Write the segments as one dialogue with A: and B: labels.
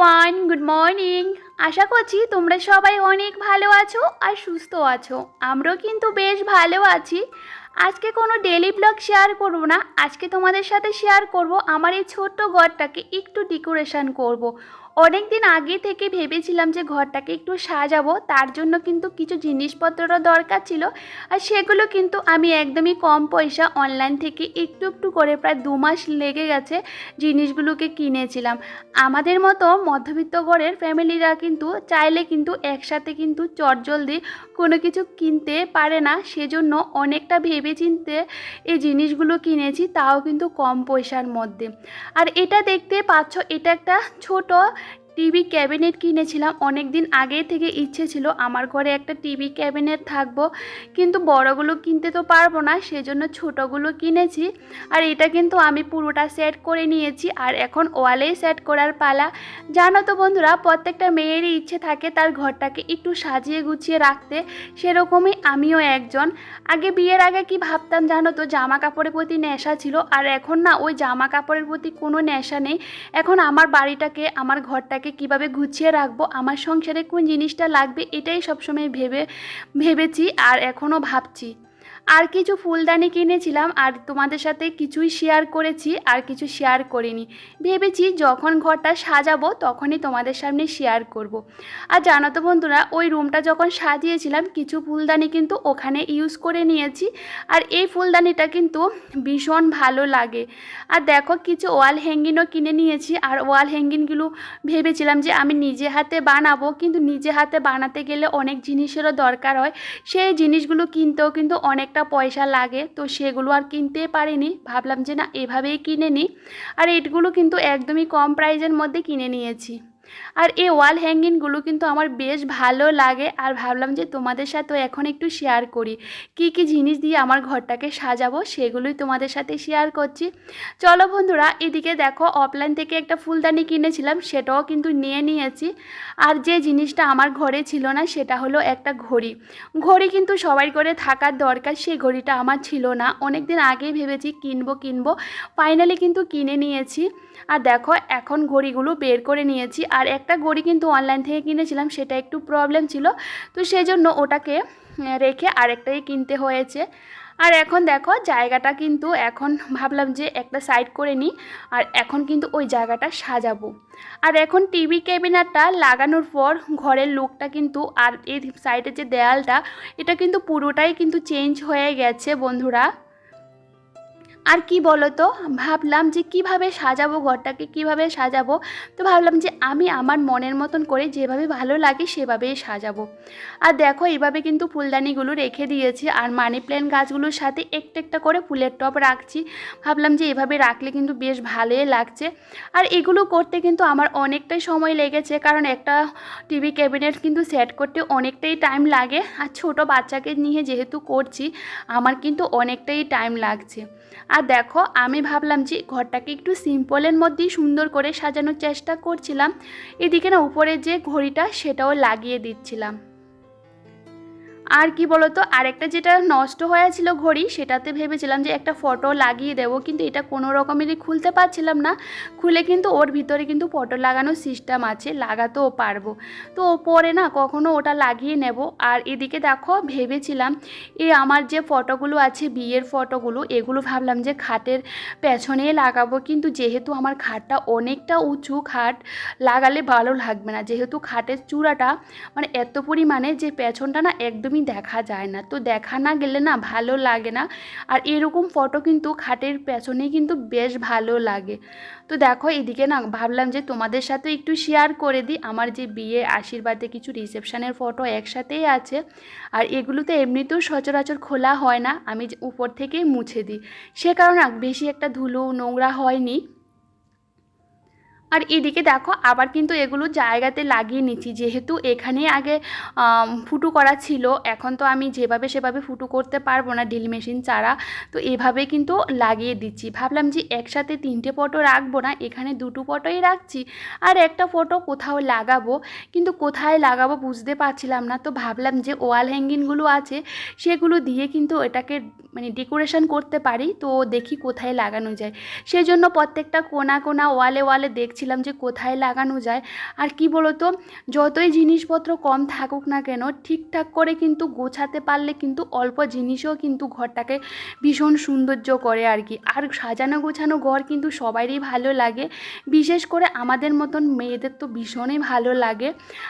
A: Morning আশা করছি তোমরা সবাই অনেক ভালো আছো আর সুস্থ আছো। আমরাও কিন্তু বেশ ভালো আছি। আজকে কোনো ডেলি ব্লগ শেয়ার করব না। আজকে তোমাদের সাথে শেয়ার করব আমার এই ছোট্ট ঘরটাকে একটু ডেকোরেশন করব। অনেক দিন আগে থেকে ভেবেছিলাম যে ঘরটাকে একটু সাজাবো, তার জন্য কিন্তু কিছু জিনিসপত্ররও দরকার ছিল। আর সেগুলো কিন্তু আমি একদমই কম পয়সা অনলাইন থেকে একটু একটু করে প্রায় দু মাস লেগে গেছে জিনিসগুলোকে কিনেছিলাম। আমাদের মতো মধ্যবিত্ত ঘরের ফ্যামিলিরা কিন্তু চাইলে কিন্তু একসাথে কিন্তু চটজলদি কোনো কিছু কিনতে পারে না। সেজন্য অনেকটা ভেবে চিনতে এই জিনিসগুলো কিনেছি, তাও কিন্তু কম পয়সার মধ্যে। আর এটা দেখতে পাচ্ছ, এটা একটা ছোট টিভি ক্যাবিনেট কিনেছিলাম। অনেক দিন আগে থেকে ইচ্ছে ছিল আমার ঘরে একটা টিভি ক্যাবিনেট থাকব। কিন্তু বড়গুলো কিনতে তো পারব না, সেজন্য ছোটোগুলো কিনেছি। আর এটা কিন্তু আমি পুরোটা সেট করে নিয়েছি আর এখন ওয়ালেই সেট করার পালা। জানো তো বন্ধুরা, প্রত্যেকটা মেয়েরই ইচ্ছে থাকে তার ঘরটাকে একটু সাজিয়ে গুছিয়ে রাখতে। সেরকমই আমিও একজন। আগে বিয়ের আগে কি ভাবতাম জানো তো জামা কাপড়ের প্রতি নেশা ছিল। আর এখন না, ওই জামা কাপড়ের প্রতি কোনো নেশা নেই। এখন আমার বাড়িটাকে, আমার ঘরটাকে কীভাবে গুছিয়ে রাখব, আমার সংসারে কোন জিনিসটা লাগবে, এটাই সবসময় ভেবে, ভেবেছি আর এখনও ভাবছি। আর কিছু ফুলদানি কিনেছিলাম আর তোমাদের সাথে কিছুই শেয়ার করেছি, আর কিছু শেয়ার করিনি। ভেবেছি যখন ঘরটা সাজাবো তখনই তোমাদের সামনে শেয়ার করব। আর জানো তো বন্ধুরা, ওই রুমটা যখন সাজিয়েছিলাম, কিছু ফুলদানি কিন্তু ওখানে ইউজ করে নিয়েছি। আর এই ফুলদানিটা কিন্তু ভীষণ ভালো লাগে। আর দেখো, কিছু ওয়াল হ্যাঙ্গিনও কিনে নিয়েছি। আর ওয়াল হ্যাঙ্গিনগুলো ভেবেছিলাম যে আমি নিজে হাতে বানাবো, কিন্তু নিজে হাতে বানাতে গেলে অনেক জিনিসেরও দরকার হয়। সেই জিনিসগুলো কিনতেও কিন্তু অনেকটা পয়সা লাগে, তো সেগুলো আর কিনতে পারিনি। ভাবলাম যে না, এভাবেই কিনে নিই আর এটগুলো কিন্তু একদমই কম প্রাইজের মধ্যে কিনে নিয়েছি। আর এই ওয়াল হ্যাঙ্গিংগুলো কিন্তু আমার বেশ ভালো লাগে। আর ভাবলাম যে তোমাদের সাথেও এখন একটু শেয়ার করি। কি কি জিনিস দিয়ে আমার ঘরটাকে সাজাবো সেগুলোই তোমাদের সাথে শেয়ার করছি। চলো বন্ধুরা, এদিকে দেখো অফলাইন থেকে একটা ফুলদানি কিনেছিলাম, সেটাও কিন্তু নিয়ে নিয়েছি। আর যে জিনিসটা আমার ঘরে ছিল না, সেটা হলো একটা ঘড়ি। ঘড়ি কিন্তু সবাই করে থাকার দরকার সেই ঘড়িটা আমার ছিল না। অনেক দিন আগেই ভেবেছি কিনবো কিনবো। ফাইনালি কিন্তু কিনে নিয়েছি। আর দেখো, এখন ঘড়িগুলো বের করে নিয়েছি। আর একটা ঘড়ি কিন্তু অনলাইন থেকে কিনেছিলাম, সেটা একটু প্রবলেম ছিল। তো সেই জন্য ওটাকে রেখে আরেকটাই কিনতে হয়েছে। আর এখন দেখো, জায়গাটা কিন্তু এখন ভাবলাম যে একটা সাইড করে নিই, আর এখন কিন্তু ওই জায়গাটা সাজাবো। আর এখন টিভি ক্যাবিনেটটা লাগানোর পর ঘরের লুকটা কিন্তু, আর এই সাইডের যে দেয়ালটা, এটা কিন্তু পুরোটাই কিন্তু চেঞ্জ হয়ে গেছে বন্ধুরা। আর কি বলো তো ভাবলাম যে কীভাবে সাজাবো ঘরটাকে, কীভাবে সাজাবো? তো ভাবলাম যে আমি আমার মনের মতন করে যেভাবে ভালো লাগে সেভাবেই সাজাবো। আর দেখো, এইভাবে কিন্তু ফুলদানিগুলো রেখে দিয়েছি। আর মানি প্ল্যান্ট গাছগুলোর সাথে একটা একটা করে ফুলের টপ রাখছি। ভাবলাম যে এভাবে রাখলে কিন্তু বেশ ভালোই লাগছে। আর এগুলো করতে কিন্তু আমার অনেকটাই সময় লেগেছে। কারণ একটা টিভি ক্যাবিনেট কিন্তু সেট করতে অনেকটাই টাইম লাগে। আর ছোট বাচ্চাকে নিয়ে যেহেতু করছি, আমার কিন্তু অনেকটাই টাইম লাগছে। আর দেখো, আমি ভাবলাম যে ঘরটাকে একটু সিম্পলের মধ্যেই সুন্দর করে সাজানোর চেষ্টা করছিলাম। এদিকে না, উপরে যে ঘড়িটা, সেটাও লাগিয়ে দিচ্ছিলাম। আর কি বলতো, আরেকটা যেটা নষ্ট হয়েছিল ঘড়ি, সেটাতে ভেবেছিলাম যে একটা ফটো লাগিয়ে দেবো, কিন্তু এটা কোনো রকমেরই খুলতে পারছিলাম না। খুলে কিন্তু ওর ভিতরে কিন্তু ফটো লাগানোর সিস্টেম আছে, লাগাতেও পারব। তো পরে না কখনো ওটা লাগিয়ে নেব। আর এদিকে দেখো, ভেবেছিলাম এই আমার যে ফটোগুলো আছে, বিয়ের ফটোগুলো, এগুলো ভাবলাম যে খাটের পেছনে লাগাবো, কিন্তু যেহেতু আমার খাটটা অনেকটা উঁচু, খাট লাগালে ভালো লাগবে না। যেহেতু খাটের চূড়াটা মানে এত পরিমাণে যে পেছনটা না একদমই দেখা যায় না। তো দেখা না গেলে না ভালো লাগে না। আর এরকম ফটো কিন্তু খাটের পেছনে কিন্তু বেশ ভালো লাগে। তো দেখো এদিকে না ভাবলাম যে তোমাদের সাথে একটু শেয়ার করে দিই। আমার যে বিয়ে আশীর্বাদে কিছু রিসেপশনের ফটো একসাথেই আছে। আর এগুলো তো এমনিতেও সচরাচর খোলা হয় না। আমি উপর থেকেই মুছে দিই। সে কারণে বেশি একটা ধুলো নোংরা হয়নি। আর এদিকে দেখো, আবার কিন্তু এগুলো জায়গাতে লাগিয়ে নিচ্ছি। যেহেতু এখানে আগে ফুটো করা ছিল, এখন তো আমি যেভাবে সেভাবে ফুটো করতে পারব না ড্রিল মেশিন ছাড়া। তো এভাবে কিন্তু লাগিয়ে দিচ্ছি। ভাবলাম যে একসাথে তিনটে ফটো রাখব না, এখানে দুটো ফটোই রাখছি। আর একটা ফটো কোথাও লাগাবো, কিন্তু কোথায় লাগাবো বুঝতে পারছিলাম না। তো ভাবলাম যে ওয়াল হ্যাঙ্গিংগুলো আছে, সেগুলো দিয়ে কিন্তু এটাকে মানে ডেকোরেশন করতে পারি, তো দেখি কোথায় লাগানো যায়। সেই জন্য প্রত্যেকটা কোনা কোনা ওয়ালে ওয়ালে দেখছিলাম যে কোথায় লাগানো যায়। আর কি বলতো, যতই জিনিসপত্র কম থাকুক না কেন, ঠিকঠাক করে কিন্তু গোছাতে পারলে কিন্তু অল্প জিনিসও কিন্তু ঘরটাকে ভীষণ সৌন্দর্য করে আর কি। আর সাজানো গোছানো ঘর কিন্তু সবারই ভালো লাগে। বিশেষ করে আমাদের মতন মেয়েদের তো ভীষণই ভালো লাগে।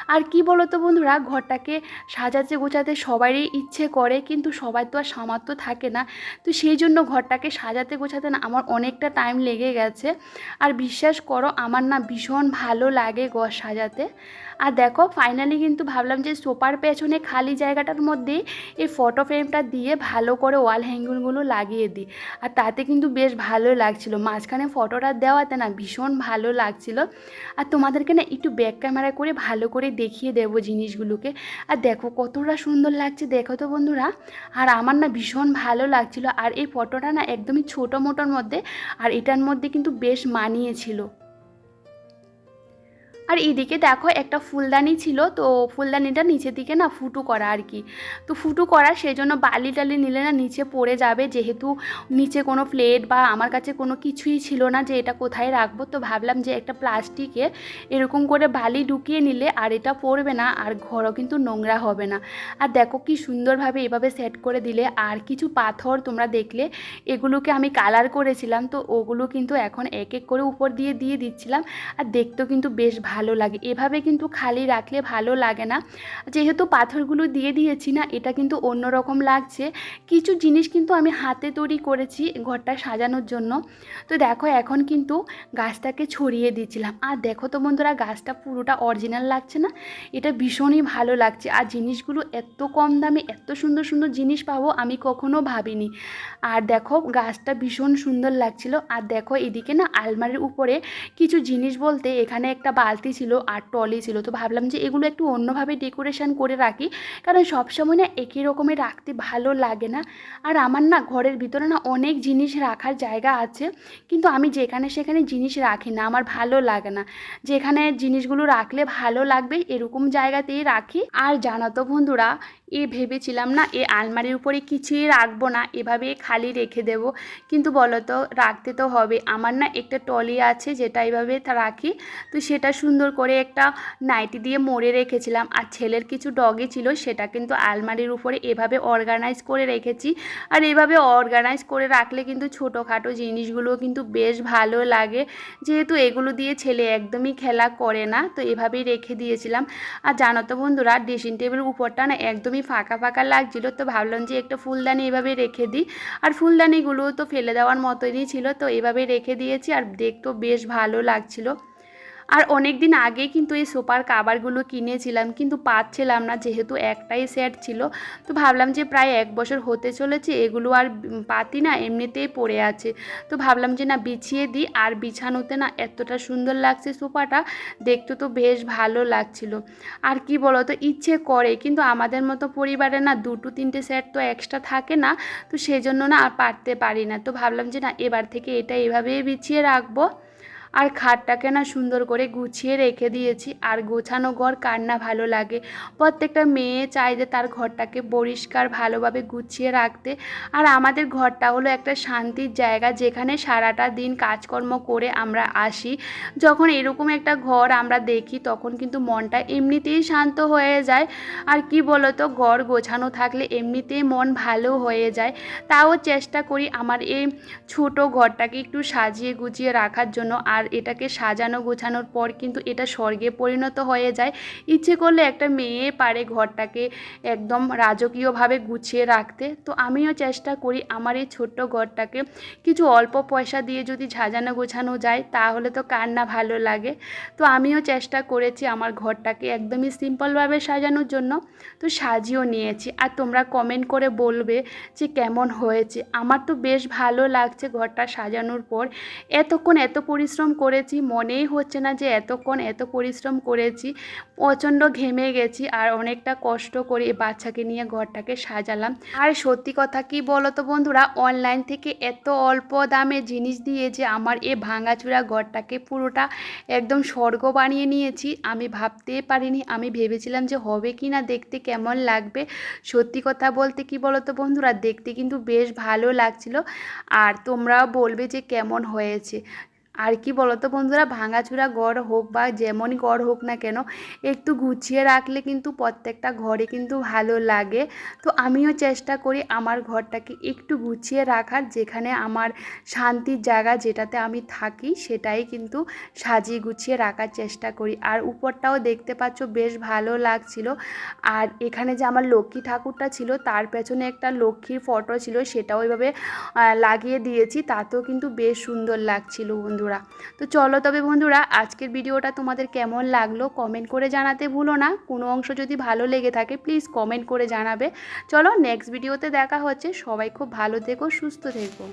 A: আর কি বলতো বন্ধুরা, ঘরটাকে সাজাতে গোছাতে সবারই ইচ্ছে করে, কিন্তু সবাই তো আর সামর্থ্য থাকে না। তো সেই জন্য ঘরটাকে সাজাতে গোছাতে না আমার অনেকটা টাইম লেগে গেছে। আর বিশ্বাস করো, আমার না ভীষণ ভালো লাগে ঘর সাজাতে। আর দেখো ফাইনালি কিন্তু ভাবলাম যে সোফার পেছনে খালি জায়গাটার মধ্যে এই ফটো ফ্রেমটা দিয়ে ভালো করে ওয়াল হ্যাঙ্গিংগুলো লাগিয়ে দিই। আর তাতে কিন্তু বেশ ভালো লাগছিল। মাঝখানে ফটোটা দেওয়াতে না ভীষণ ভালো লাগছিল। আর তোমাদেরকে না একটু ব্যাক ক্যামেরা করে ভালো করে দেখিয়ে দেবো জিনিসগুলোকে। আর দেখো, কতটা সুন্দর লাগছে দেখো তো বন্ধুরা। আর আমার না ভীষণ ভালো লাগছিল। আর এই ফটোটা না একদমই ছোটো মোটোর মধ্যে, আর এটার মধ্যে কিন্তু বেশ মানিয়েছিল। আর এদিকে দেখো একটা ফুলদানি ছিল, তো ফুলদানিটা নিচের দিকে না ফুটো করা আর কি। তো ফুটো করা সেই জন্য বালি টালি নিলে না নিচে পড়ে যাবে, যেহেতু নিচে কোনো প্লেট বা আমার কাছে কোনো কিছুই ছিল না যে এটা কোথায় রাখব। তো ভাবলাম যে একটা প্লাস্টিকে এরকম করে বালি ঢুকিয়ে নিলে আর এটা পড়বে না, আর ঘরও কিন্তু নোংরা হবে না। আর দেখো কি সুন্দরভাবে এভাবে সেট করে দিলে, আর কিছু পাথর তোমরা দেখলে, এগুলোকে আমি কালার করেছিলাম, তো ওগুলো কিন্তু এখন এক এক করে উপর দিয়ে দিয়ে দিচ্ছিলাম, আর দেখতেও কিন্তু বেশ ভালো লাগে। এভাবে কিন্তু খালি রাখলে ভালো লাগে না। যেহেতু পাথরগুলো দিয়ে দিয়েছি না, এটা কিন্তু অন্যরকম লাগছে। কিছু জিনিস কিন্তু আমি হাতে তৈরি করেছি ঘরটা সাজানোর জন্য। তো দেখো, এখন কিন্তু গাছটাকে ছড়িয়ে দিয়েছিলাম। আর দেখো তো বন্ধুরা, গাছটা পুরোটা অরিজিনাল লাগছে না? এটা ভীষণই ভালো লাগছে। আর জিনিসগুলো এত কম দামে, এত সুন্দর সুন্দর জিনিস পাবো আমি কখনো ভাবিনি। আর দেখো, গাছটা ভীষণ সুন্দর লাগছিল। আর দেখো, এদিকে না আলমারির উপরে কিছু জিনিস বলতে এখানে একটা বালতি ছিল আর টলি ছিল। তো ভাবলাম যে এগুলো একটু অন্যভাবে ডেকোরেশন করে রাখি। কারণ সবসময় না একই রকমের রাখতে ভালো লাগে না। আর আমার না ঘরের ভিতরে না অনেক জিনিস রাখার জায়গা আছে। কিন্তু আমি যেখানে সেখানে জিনিস রাখি না, আমার ভালো লাগে না। যেখানে জিনিসগুলো রাখলে ভালো লাগবে এরকম জায়গাতেই রাখি। আর জানো তো বন্ধুরা এ ভেবেছিলাম না, এ আলমারির উপরে কিছুই রাখব না এভাবে খালি রেখে দেব। কিন্তু বলো তো রাখতে তো হবে। আমার না একটা টলি আছে, যেটা এইভাবে তা রাখি। তো সেটা সুন্দর করে একটা নাইটি দিয়ে মোড়ে রেখেছিলাম। আর ছেলের কিছু ডগি ছিল, সেটা কিন্তু আলমারির উপরে এভাবে অর্গানাইজ করে রেখেছি। আর এভাবে অর্গানাইজ করে রাখলে কিন্তু ছোটোখাটো জিনিসগুলো কিন্তু বেশ ভালো লাগে। যেহেতু এগুলো দিয়ে ছেলে একদমই খেলা করে না, তো এভাবেই রেখে দিয়েছিলাম। আর জানো তো বন্ধুরা, ড্রেসিং টেবিল উপরটা না একদমই ফাঁকা ফাঁকা লাগছিল, তো ভাবলাম যে একটা ফুলদানি এভাবে রেখে দিই। আর ফুলদানিগুলো তো ফেলে দেওয়ার মতনই ছিল, তো এভাবে রেখে দিয়েছি আর দেখতেও বেশ ভালো লাগছিল। আর অনেক দিন আগে কিন্তু এই সোফার কাভারগুলো কিনেছিলাম, কিন্তু পাচ্ছিলাম না যেহেতু একটাই সেট ছিল। তো ভাবলাম যে প্রায় এক বছর হতে চলেছে, এগুলো আর পাতি না এমনিতেই পড়ে আছে। তো ভাবলাম যে না বিছিয়ে দিই, আর বিছানোতে না এতটা সুন্দর লাগছে সোফাটা, দেখতে তো বেশ ভালো লাগছিল। আর কি বলো তো ইচ্ছে করে, কিন্তু আমাদের মতো পরিবারে না দুটো তিনটে সেট তো এক্সট্রা থাকে না, তো সেই জন্য না আর পারতে পারি না। তো ভাবলাম যে না এবার থেকে এটা এভাবেই বিছিয়ে রাখব। আর খাটটাকে না সুন্দর করে গুছিয়ে রেখে দিয়েছি। আর গোছানো ঘর কার না ভালো লাগে। প্রত্যেকটা মেয়ে চায় যে তার ঘরটাকে পরিষ্কার, ভালোভাবে গুছিয়ে রাখতে। আর আমাদের ঘরটা হলো একটা শান্তির জায়গা যেখানে সারাটা দিন কাজকর্ম করে আমরা আসি। যখন এরকম একটা ঘর আমরা দেখি, তখন কিন্তু মনটা এমনিতেই শান্ত হয়ে যায়। আর কি বলতো, ঘর গোছানো থাকলে এমনিতেই মন ভালো হয়ে যায়। তাও চেষ্টা করি আমার এই ছোট ঘরটাকে একটু সাজিয়ে গুছিয়ে রাখার জন্য। আর এটাকে সাজানো গোছানোর পর কিন্তু এটা স্বর্গে পরিণত হয়ে যায়। ইচ্ছে করলে একটা মেয়ে পারে ঘরটাকে একদম রাজকীয়ভাবে গুছিয়ে রাখতে। তো আমিও চেষ্টা করি আমার এই ছোট্ট ঘরটাকে কিছু অল্প পয়সা দিয়ে যদি সাজানো গোছানো যায়, তাহলে তো কার না ভালো লাগে। তো আমিও চেষ্টা করেছি আমার ঘরটাকে একদমই সিম্পলভাবে সাজানোর জন্য। তো সাজিয়েও নিয়েছি। আর তোমরা কমেন্ট করে বলবে যে কেমন হয়েছে। আমার তো বেশ ভালো লাগছে ঘরটা সাজানোর পর। এতক্ষণ এত পরিশ্রম পরিশ্রম করেছি, মনেই হচ্ছে না যে এতক্ষণ এত পরিশ্রম করেছি, প্রচণ্ড ঘেমে গেছি আর অনেকটা কষ্ট করে এই বাচ্চাকে নিয়ে ঘরটাকে সাজালাম। আর সত্যি কথা কি বলো তো বন্ধুরা অনলাইন থেকে এত অল্প দামে জিনিস দিয়ে যে আমার এই ভাঙাচুরা ঘরটাকে পুরোটা একদম স্বর্গ বানিয়ে নিয়েছি, আমি ভাবতেই পারিনি, আমি ভেবেছিলাম যে হবে কি না, দেখতে কেমন লাগবে। সত্যি কথা বলতে কি বলো তো বন্ধুরা, দেখতে কিন্তু বেশ ভালো লাগছিল। আর তোমরাও বলবে যে কেমন হয়েছে। আর কি বলতো বন্ধুরা, ভাঙাচুরা গড় হোক বা যেমনই গড় হোক না কেন, একটু গুছিয়ে রাখলে কিন্তু প্রত্যেকটা ঘরে কিন্তু ভালো লাগে। তো আমিও চেষ্টা করি আমার ঘরটাকে একটু গুছিয়ে রাখার, যেখানে আমার শান্তির জায়গা যেটাতে আমি থাকি সেটাই কিন্তু সাজিয়ে গুছিয়ে রাখার চেষ্টা করি। আর উপরটাও দেখতে পাচ্ছ বেশ ভালো লাগছিল। আর এখানে যে আমার লক্ষ্মী ঠাকুরটা ছিল, তার পেছনে একটা লক্ষ্মীর ফটো ছিল, সেটাও এভাবে লাগিয়ে দিয়েছি, তাতেও কিন্তু বেশ সুন্দর লাগছিল বন্ধুরা। তো চলো তবে বন্ধুরা, আজকের ভিডিওটা তোমাদের কেমন লাগল কমেন্ট করে জানাতে ভুলো না। কোনো অংশ যদি ভালো লেগে থাকে প্লিজ কমেন্ট করে জানাবে। চলো নেক্সট ভিডিওতে দেখা হচ্ছে। সবাই খুব ভালো থেকো, সুস্থ থেকো।